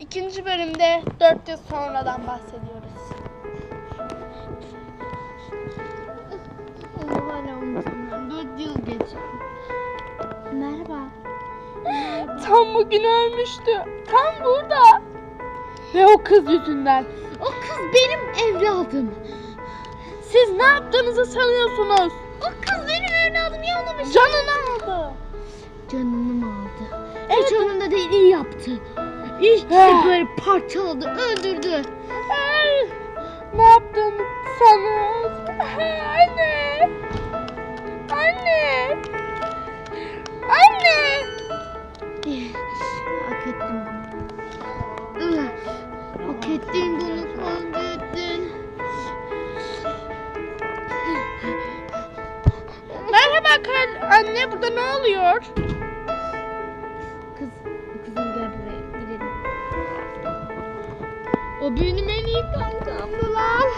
İkinci bölümde 4 yıl sonradan bahsediyoruz. Allah hala unutmuyorum. 4 yıl geçti. Merhaba. Tam bugün ölmüştü. Tam burada. Ve o kız yüzünden. O kız benim evladım. Siz ne yaptığınızı sanıyorsunuz? O kız benim evladım yanlış. Canını aldı. Canını mı aldı? Evet. Hiç umurunda değil iyi yaptı. He. böyle parçaladı, öldürdü. Ne yaptığını sanıyorsunuz? Anne. Anne. Anne. Hak ettim. Ih, Hak ettin bunu hak ettin. Merhaba anne burada ne oluyor? O benim en iyi kankamdı lan.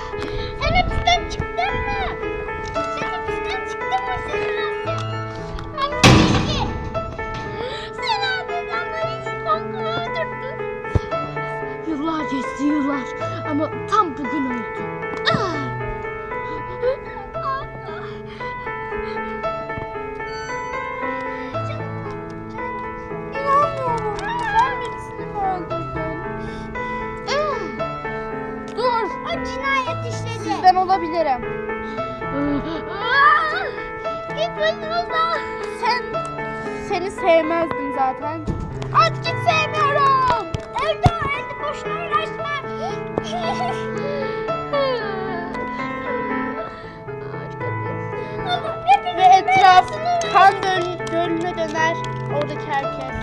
Sen hapisten çıktın mı? Sen hapisten çıktın mı sen Anne. Sen abimden en iyi kankamı öldürdün. Yıllar geçti yıllar ama tam bugün oldu. Sizden olabilirim. Git başımızdan. Sen seni sevmezdim zaten. Hadi git sevmiyorum. Öldü öldü boşuna uğraşma. Ve etraf kan göl- gölüne döner. Oradaki herkes